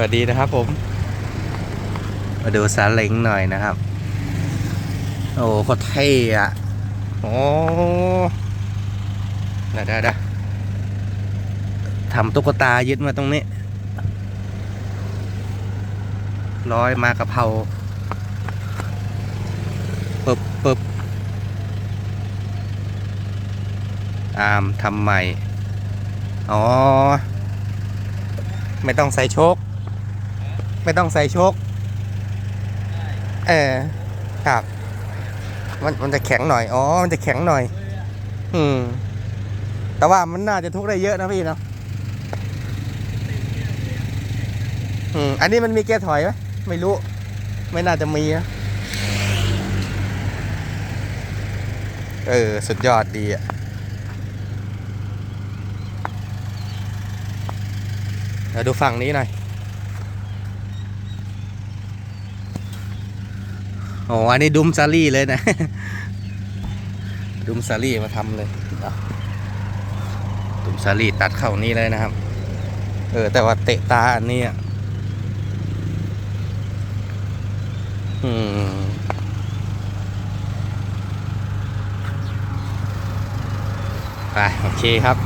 วัสดีนะครับผม มาดูซาเล้งหน่อยนะครับ โอ้โคตรเท่อะโอ้ได้ได้ได้ทำตุ๊กตายึดมาตรงนี้ ร้อยมากระเพราปึ๊บปึ๊บอามทำใหม่ อ๋อ ไม่ต้องใส่โชค ไม่ต้องใส่โชคเออครับมันมันจะแข็งหน่อย อ๋อ มันจะแข็งหน่อย อืม แต่ว่ามันน่าจะทุกได้เยอะนะพี่เนาะ อืม อันนี้มันมีแก้ถอยไหมไม่รู้ ไม่น่าจะมีนะ เออ สุดยอดดีอะ เดี๋ยวดูฝั่งนี้หน่อย โอ้อันนี้ดุมซารี่เลยนะ ดุมซารี่มาทำเลยดุมซารี่ตัดเข้านี้เลยนะครับ เออ แต่ว่าเตะตาอันนี้อะอืมไปโอเคครับ